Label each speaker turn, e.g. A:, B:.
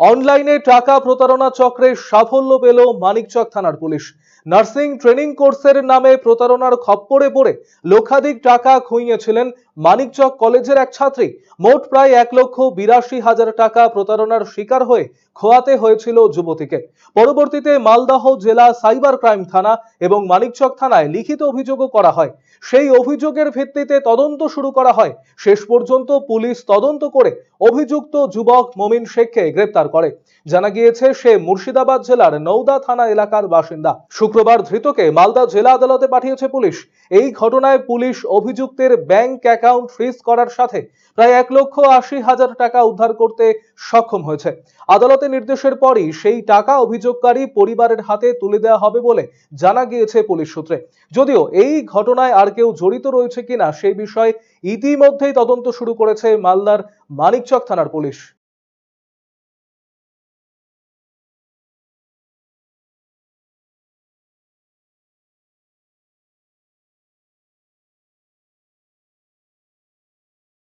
A: অনলাইনে টাকা প্রতারণা চক্রে সাফল্য পেল মানিকচক থানার পুলিশ। নার্সিং ট্রেনিং কোর্সের নামে প্রতারণার খপ্পরে পড়ে লক্ষাধিক টাকা খুঁইয়েছিলেন মানিকচক কলেজের এক ছাত্রী। মোট প্রায় এক লক্ষ বিরাশি হাজার টাকা প্রতারণার শিকার হয়ে খোয়াতে হয়েছিল যুবতীকে। পরবর্তীতে মালদহ জেলা সাইবার ক্রাইম থানা এবং মানিকচক থানায় লিখিত অভিযোগও করা হয়। সেই অভিযোগের ভিত্তিতে তদন্ত শুরু করা হয়। শেষ পর্যন্ত পুলিশ তদন্ত করে অভিযুক্ত যুবক মমিন শেখকে গ্রেপ্তার করে। জানা গিয়েছে, সে মুর্শিদাবাদ জেলার নওদা থানা এলাকার বাসিন্দা। শুক্রবার ধৃতকে মালদা জেলা আদালতে পাঠিয়েছে পুলিশ। এই ঘটনায় পুলিশ অভিযুক্তের ব্যাংক অ্যাকাউন্ট ফ্রিজ করার সাথে প্রায় এক লক্ষ আশি হাজার টাকা উদ্ধার করতে সক্ষম হয়েছে। আদালতের নির্দেশের পরই সেই টাকা অভিযোগকারী পরিবারের হাতে তুলে দেওয়া হবে বলে জানা গিয়েছে পুলিশ সূত্রে। যদিও এই ঘটনায় আর কেউ জড়িত রয়েছে কিনা সেই বিষয়ে ইতিমধ্যেই তদন্ত শুরু করেছে মালদার মানিকচক থানার পুলিশ।